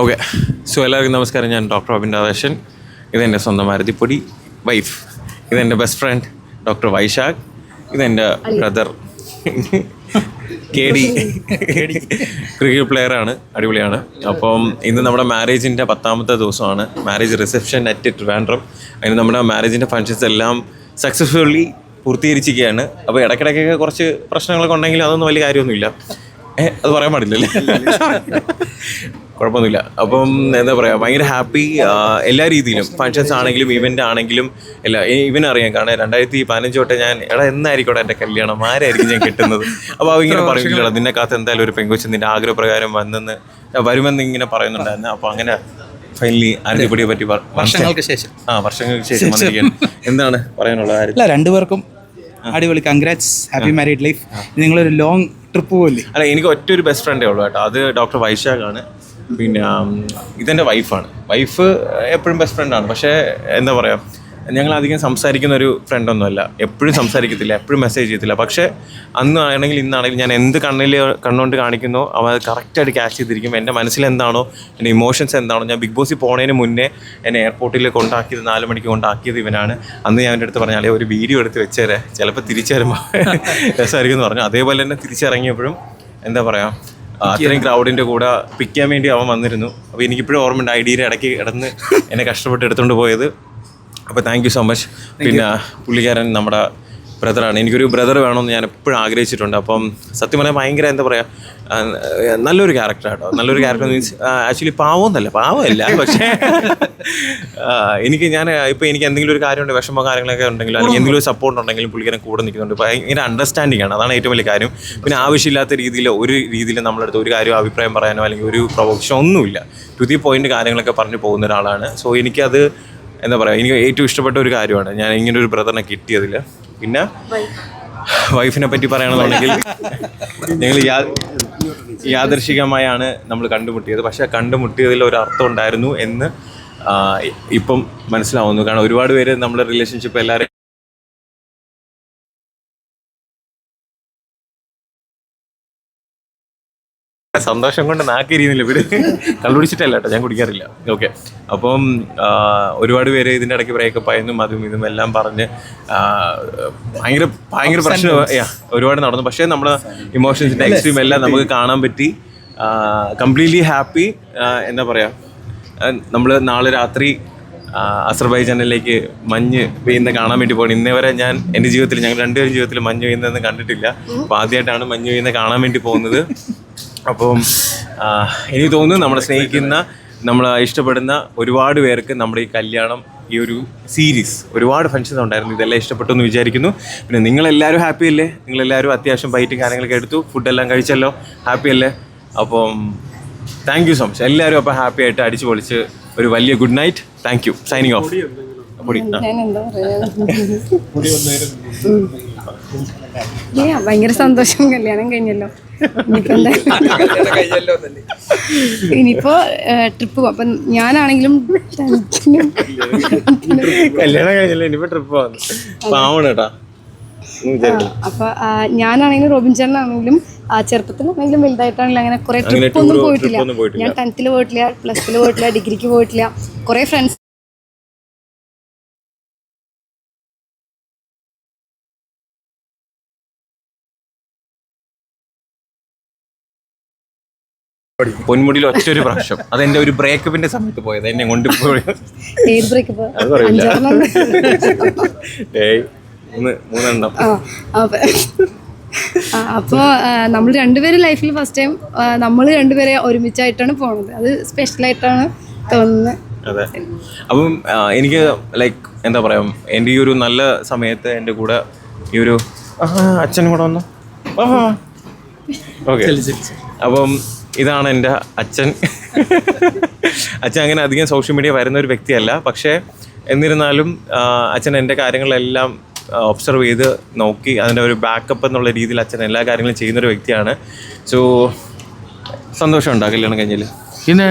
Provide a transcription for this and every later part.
Okay so എല്ലാവർക്കും നമസ്കാരം. ഞാൻ ഡോക്ടർ അബിൻ രാധാകൃഷ്ണൻ. ഇതെന്റെ സ്വന്തം മാരുതിപ്പൊടി വൈഫ് ഇതെന്റെ ബെസ്റ്റ് ഫ്രണ്ട് ഡോക്ടർ വൈശാഖ്. ഇതെന്റെ ബ്രദർ കെ ഡി. ക്രിക്കറ്റ് പ്ലെയറാണ് അടിപൊളിയാണ്. അപ്പം ഇന്ന് നമ്മുടെ മാരേജിന്റെ പത്താമത്തെ ദിവസമാണ്. മാരേജ് റിസപ്ഷൻ അറ്റ് ട്രിവാൻഡ്രം അതിന് നമ്മുടെ മാരേജിന്റെ ഫങ്ഷൻസ് എല്ലാം സക്സസ്ഫുള്ളി പൂർത്തീകരിച്ചിരിക്കുകയാണ്. അപ്പോൾ ഇടയ്ക്കിടയ്ക്കൊക്കെ കുറച്ച് പ്രശ്നങ്ങളൊക്കെ ഉണ്ടെങ്കിൽ അതൊന്നും വലിയ കാര്യമൊന്നുമില്ല. അത് പറയാൻ പാടില്ലല്ലേ കുഴപ്പമൊന്നുമില്ല. അപ്പം എന്താ പറയുക ഭയങ്കര ഹാപ്പി എല്ലാ രീതിയിലും. ഫങ്ഷൻസ് ആണെങ്കിലും ഇവന്റ് ആണെങ്കിലും എല്ലാ ഇവൻ അറിയാം. കാരണം രണ്ടായിരത്തി പതിനഞ്ച് തൊട്ട് ഞാൻ എടാ എന്നായിരിക്കോട്ടെ എന്റെ കല്യാണം? ആരായിരിക്കും ഞാൻ കിട്ടുന്നത്? അപ്പോൾ അവ ഇങ്ങനെ പറയുന്നില്ല നിന്നെ കാത്ത് എന്തായാലും ഒരു പെങ്കുച്ചു നിന്റെ ആഗ്രഹപ്രകാരം വന്നെന്ന് വരുമെന്ന് ഇങ്ങനെ പറയുന്നുണ്ടായിരുന്നു. അപ്പോൾ അങ്ങനെ ഫൈനലി അരുപടിയെ പറ്റി പറ- വർഷങ്ങൾക്ക് ശേഷം. ആ വർഷങ്ങൾക്ക് ശേഷം എന്താണ് പറയാനുള്ളത് രണ്ടുപേർക്കും അടിപൊളി. കൺഗ്രാറ്റ്സ് ഹാപ്പി മാരീഡ് ലൈഫ് നിങ്ങളൊരു ലോങ് ട്രിപ്പ് പോലെ അല്ല എനിക്ക് ഒറ്റ ഒരു ബെസ്റ്റ് ഫ്രണ്ടേ ഉള്ളൂ കേട്ടോ. അത് ഡോക്ടർ വൈശാഖാണ് പിന്നെ ഇതെന്റെ വൈഫാണ് വൈഫ് എപ്പോഴും ബെസ്റ്റ് ഫ്രണ്ടാണ് പക്ഷേ എന്താ പറയുക ഞങ്ങൾ അധികം സംസാരിക്കുന്ന ഒരു ഫ്രണ്ടൊന്നുമല്ല എപ്പോഴും സംസാരിക്കത്തില്ല എപ്പോഴും മെസ്സേജ് ചെയ്യത്തില്ല. പക്ഷേ അന്ന് ആണെങ്കിൽ ഇന്നാണെങ്കിൽ ഞാൻ എന്ത് കണ്ണിൽ കണ്ണുകൊണ്ട് കാണിക്കുന്നു അവ കറക്റ്റായിട്ട് ക്യാച്ച് ചെയ്തിരിക്കും. എന്റെ മനസ്സിൽ എന്താണോ എന്റെ ഇമോഷൻസ് എന്താണോ ഞാൻ ബിഗ് ബോസിൽ പോണതിന് മുന്നേ എന്നെ എയർപോർട്ടിൽ കൊണ്ടാക്കിയത് നാല് മണിക്ക് കൊണ്ടാക്കിയത് ഇവനാണ്. അന്ന് ഞാൻ എന്റെ അടുത്ത് പറഞ്ഞാൽ ഒരു വീഡിയോ എടുത്ത് വെച്ചേരെ. ചിലപ്പോൾ തിരിച്ചു വരുമ്പോൾ രസമായിരിക്കും എന്ന് പറഞ്ഞു. അതേപോലെ തന്നെ തിരിച്ചിറങ്ങിയപ്പോഴും എന്താ പറയുക അത്രയും ക്രൗഡിന്റെ കൂടെ പിക്ക് ചെയ്യാൻ വേണ്ടി അവൻ വന്നിരുന്നു. അപ്പോൾ എനിക്കിപ്പോഴും ഓർമ്മയുണ്ട് ഐ ഡിയുടെ ഇടയ്ക്ക് കിടന്ന് എന്നെ കഷ്ടപ്പെട്ട് എടുത്തുകൊണ്ട് പോയത്. അപ്പോൾ താങ്ക് യു സോ മച്ച് പിന്നെ പുള്ളിക്കാരൻ നമ്മുടെ ബ്രദറാണ് എനിക്കൊരു ബ്രദർ വേണമെന്ന് ഞാൻ എപ്പോഴും ആഗ്രഹിച്ചിട്ടുണ്ട്. അപ്പം സത്യം പറഞ്ഞാൽ ഭയങ്കര എന്താ പറയുക നല്ലൊരു ക്യാരക്ടർ കേട്ടോ നല്ലൊരു ക്യാരക്ടർ മീൻസ് ആക്ച്വലി പാവമൊന്നല്ല പാവമല്ല. പക്ഷേ എനിക്ക് ഞാൻ ഇപ്പോൾ എനിക്ക് എന്തെങ്കിലും ഒരു കാര്യമുണ്ട് വിഷമോ കാര്യങ്ങളൊക്കെ ഉണ്ടെങ്കിലും അല്ലെങ്കിൽ എന്തെങ്കിലും ഒരു സപ്പോർട്ട് ഉണ്ടെങ്കിലും പുള്ളിക്കാരൻ കൂടെ നിൽക്കുന്നുണ്ട്. ഭയങ്കര അണ്ടർസ്റ്റാൻഡിംഗ് ആണ്. അതാണ് ഏറ്റവും വലിയ കാര്യം. പിന്നെ ആവശ്യമില്ലാത്ത രീതിയിൽ ഒരു രീതിയിൽ നമ്മളടുത്ത് ഒരു കാര്യം അഭിപ്രായം പറയാനോ അല്ലെങ്കിൽ ഒരു പ്രൊവക്ഷനോ ഒന്നുമില്ല. ടു ദി പോയിന്റ് കാര്യങ്ങളൊക്കെ പറഞ്ഞു പോകുന്ന ഒരാളാണ്. സോ എനിക്കത് എന്താ പറയുക എനിക്ക് ഏറ്റവും ഇഷ്ടപ്പെട്ട ഒരു കാര്യമാണ്. ഞാൻ ഇങ്ങനെ ഒരു ബ്രദറിനെ കിട്ടിയതിൽ. പിന്നെ വൈഫിനെ പറ്റി പറയുകയാണെന്നുണ്ടെങ്കിൽ ഞങ്ങൾ യാദർശികമായാണ് നമ്മൾ കണ്ടുമുട്ടിയത്. പക്ഷേ കണ്ടുമുട്ടിയതിൽ ഒരു അർത്ഥം ഉണ്ടായിരുന്നു എന്ന് ഇപ്പം മനസ്സിലാവുന്നു. കാരണം ഒരുപാട് പേര് നമ്മുടെ റിലേഷൻഷിപ്പ് എല്ലാവരും സന്തോഷം കൊണ്ട് നാക്കിരിയുന്നില്ല ഇവിടെ കള്ളുപിടിച്ചിട്ടല്ല കേട്ടോ ഞാൻ കുടിക്കാറില്ല. ഓക്കെ അപ്പം ഒരുപാട് പേര് ഇതിന്റെ ഇടയ്ക്ക് ബ്രേക്കപ്പ് ആയെന്നും അതും ഇതും എല്ലാം പറഞ്ഞ് ഭയങ്കര ഭയങ്കര പ്രശ്നം ഒരുപാട് നടന്നു. പക്ഷേ നമ്മുടെ ഇമോഷൻസിന്റെ എക്സ്ട്രീം എല്ലാം നമുക്ക് കാണാൻ പറ്റി. കംപ്ലീറ്റ്ലി ഹാപ്പി എന്താ പറയാ നമ്മൾ നാളെ രാത്രി അസർബൈജാനിലേക്ക് മഞ്ഞ് പെയ്യുന്ന കാണാൻ വേണ്ടി പോകണം ഇന്നേ വരെ ഞാൻ എന്റെ ജീവിതത്തിൽ ഞങ്ങൾ രണ്ടുപേരും ജീവിതത്തിൽ മഞ്ഞ് പെയ്യുന്നതെന്ന് കണ്ടിട്ടില്ല. അപ്പോൾ ആദ്യമായിട്ടാണ് മഞ്ഞ് പെയ്യുന്നത് കാണാൻ വേണ്ടി പോകുന്നത്. അപ്പം എനിക്ക് തോന്നുന്നു നമ്മളെ സ്നേഹിക്കുന്ന നമ്മൾ ഇഷ്ടപ്പെടുന്ന ഒരുപാട് പേർക്ക് നമ്മുടെ ഈ കല്യാണം ഈ ഒരു സീരീസ് ഒരുപാട് ഫങ്ഷൻസ് ഉണ്ടായിരുന്നു. ഇതെല്ലാം ഇഷ്ടപ്പെട്ടു എന്ന് വിചാരിക്കുന്നു. പിന്നെ നിങ്ങളെല്ലാവരും ഹാപ്പി അല്ലേ? നിങ്ങളെല്ലാവരും അത്യാവശ്യം ബൈറ്റും കാര്യങ്ങളൊക്കെ എടുത്തു ഫുഡെല്ലാം കഴിച്ചല്ലോ. ഹാപ്പി അല്ലേ? അപ്പം താങ്ക് യു സോ മച്ച് എല്ലാവരും അപ്പോൾ ഹാപ്പി ആയിട്ട് അടിച്ചു പൊളിച്ച് ഒരു വലിയ good night thank you signing off പൊടി ആ. ഭയങ്കര സന്തോഷം. കല്യാണം കഴിഞ്ഞല്ലോ. ഇനിയിപ്പോ ട്രിപ്പ് പോകും അപ്പൊ ഞാനാണെങ്കിലും കല്യാണം കഴിഞ്ഞല്ലേ ഇനിയിപ്പോ ട്രിപ്പ് പാവണം അപ്പൊ ഞാനാണെങ്കിലും റോബിൻ ചേട്ടനാണെങ്കിലും ആ ചെറുപ്പത്തിലാണെങ്കിലും വലുതായിട്ടാണെങ്കിലും അങ്ങനെ കുറെ ട്രിപ്പ് ഒന്നും പോയിട്ടില്ല. ഞാൻ ടെൻത്തിൽ പോയിട്ടില്ല പ്ലസ് ടുവിൽ പോയിട്ടില്ല ഡിഗ്രിക്ക് പോയിട്ടില്ല. കുറെ ഫ്രണ്ട്സ് പൊന്മുടിയിൽ ഒറ്റ ഒരു പ്രാവശ്യം. അത് എന്റെ ഒരു ബ്രേക്കപ്പിന്റെ സമയത്ത് പോയത്. എന്നെ കൊണ്ട് അത് പറയില്ല. ഏയ് മൂന്ന് മൂന്നെണ്ണം. നമ്മൾ രണ്ടുപേരും ലൈഫിൽ ഫസ്റ്റ് ടൈം നമ്മൾ രണ്ടുപേരെ ഒരുമിച്ചായിട്ടാണ് പോണത്. അത് സ്പെഷ്യൽ ആയിട്ടാണ് തോന്നുന്നത്. അതെ. അപ്പം എനിക്ക് ലൈക്ക് എന്താ പറയാ എന്റെ ഈ ഒരു നല്ല സമയത്ത് എന്റെ കൂടെ ഈ ഒരു അച്ഛനും കൂടെ വന്നു? ഓക്കെ അപ്പം ഇതാണ് എന്റെ അച്ഛൻ. അച്ഛൻ അങ്ങനെ അധികം സോഷ്യൽ മീഡിയ വരുന്ന ഒരു വ്യക്തിയല്ല. പക്ഷേ എന്നിരുന്നാലും അച്ഛൻ എന്റെ കാര്യങ്ങളെല്ലാം ഒബ്സർവ് ചെയ്ത് നോക്കി അതിന്റെ ഒരു ബാക്കപ്പ് എന്നുള്ള രീതിയിൽ അച്ഛൻ എല്ലാ കാര്യങ്ങളും ചെയ്യുന്നൊരു വ്യക്തിയാണ്. സോ സന്തോഷമുണ്ടോ കല്യാണം കഴിഞ്ഞാൽ പിന്നെ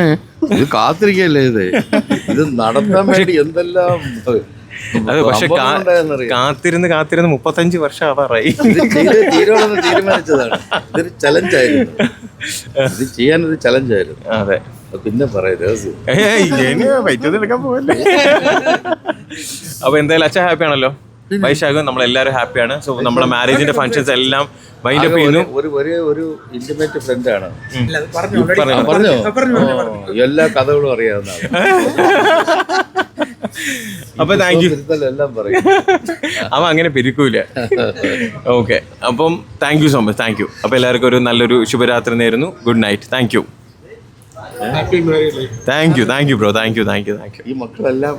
ഇത് കാത്തിരിക്കല്ലേ ഇത്? ഇത് നടത്താൻ വേണ്ടി എന്തെല്ലാം അത് പക്ഷെ. കാത്തിരുന്ന് കാത്തിരുന്ന് മുപ്പത്തഞ്ച് വർഷം ആവാറായി തീരുമാനിച്ചതാണ്. ഇതൊരു ചലഞ്ചായിരുന്നു ഇത് ചെയ്യാനൊരു ചലഞ്ചായിരുന്നു അതെ. പിന്നെ പറയരുത് അപ്പൊ എന്തായാലും അച്ഛൻ ഹാപ്പി ആണല്ലോ. വൈശാഖും നമ്മളെല്ലാവരും ഹാപ്പിയാണ് സോ നമ്മുടെ മാരേജിന്റെ ഫംഗ്ഷൻസ് എല്ലാം മൈൻഡ് അപ്പ് ചെയ്യുന്നു. ഒരു ഒരേ ഒരു ഇന്റിമേറ്റ് ഫ്രണ്ട് പറഞ്ഞു പറഞ്ഞു. പറഞ്ഞോ ഓ, എല്ലാ കഥകളും അറിയാവുന്ന അപ്പൊ താങ്ക് യു എല്ലാം പറയും. അവൻ അങ്ങനെ പിരിക്കൂല. ഓക്കെ അപ്പം thank you so much thank you അപ്പൊ എല്ലാവർക്കും ഒരു നല്ലൊരു ശുഭരാത്രി നേരുന്നു. Good night thank you thank you thank you bro thank you thank you thank you ഈ മക്കളെല്ലാം